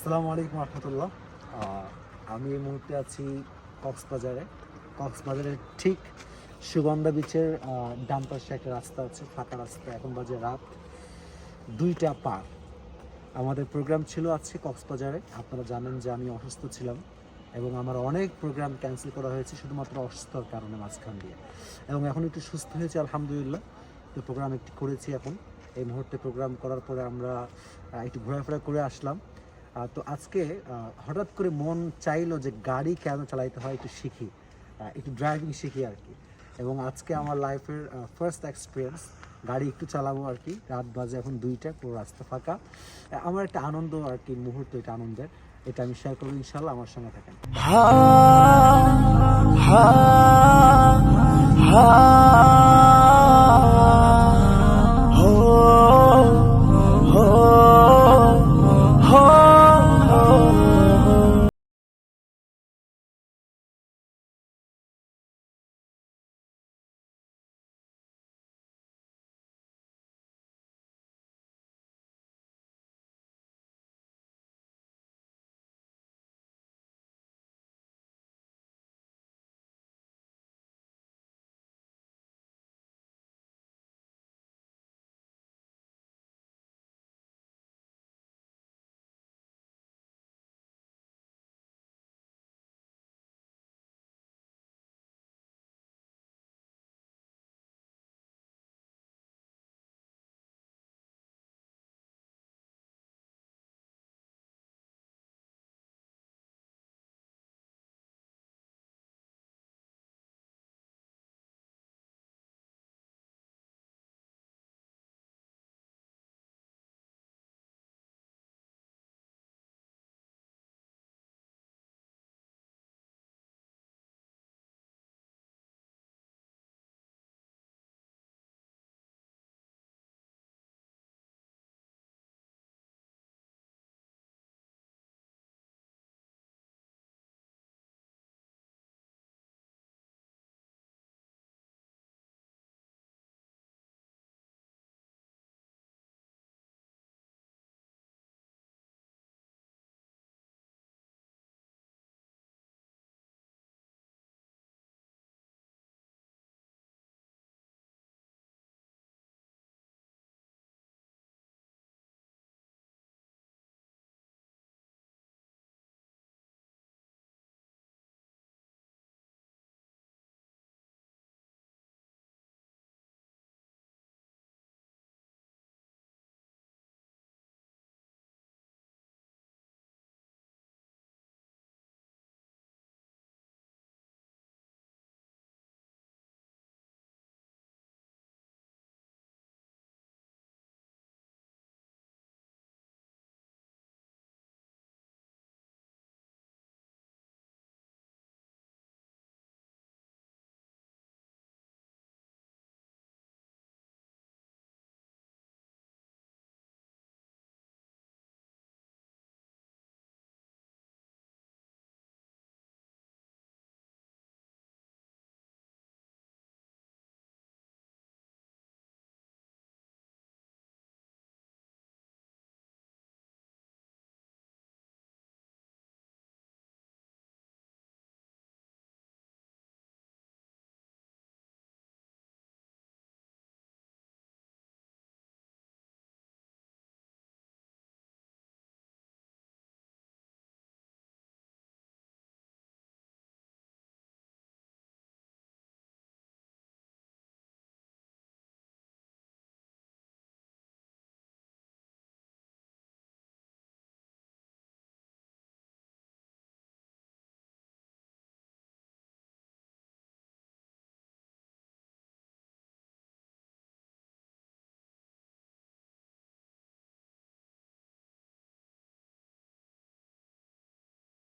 আসসালামু আলাইকুম রহমতুল্লাহ। আমি এই মুহূর্তে আছি কক্সবাজারে। কক্সবাজারের ঠিক সুগন্ধা বিচের ডান পাশে একটা রাস্তা আছে, ফাঁকা রাস্তা, এখন বাজে রাত দুইটা পার। আমাদের প্রোগ্রাম ছিল আজকে কক্সবাজারে। আপনারা জানেন যে আমি অসুস্থ ছিলাম এবং আমার অনেক প্রোগ্রাম ক্যান্সেল করা হয়েছে শুধুমাত্র অসুস্থতার কারণে মাঝখান দিয়ে। এবং এখন একটু সুস্থ হয়েছে, আলহামদুলিল্লাহ। তো প্রোগ্রাম একটি করেছি এখন। এই মুহূর্তে প্রোগ্রাম করার পরে আমরা একটু ঘোরাফেরা করে আসলাম। তো আজকে হঠাৎ করে মন চাইলো যে গাড়ি কেন চালাইতে হয় একটু শিখি একটু ড্রাইভিং শিখি আর কি। এবং আজকে আমার লাইফের ফার্স্ট এক্সপিরিয়েন্স গাড়ি একটু চালাবো আর কি। রাত বাজে এখন দুইটা, পুরো রাস্তা ফাঁকা। আমার একটা আনন্দ আর কি, মুহূর্ত এটা আনন্দের। এটা আমি শেয়ার করব ইনশাল্লাহ আমার সঙ্গে থাকেন। ha ha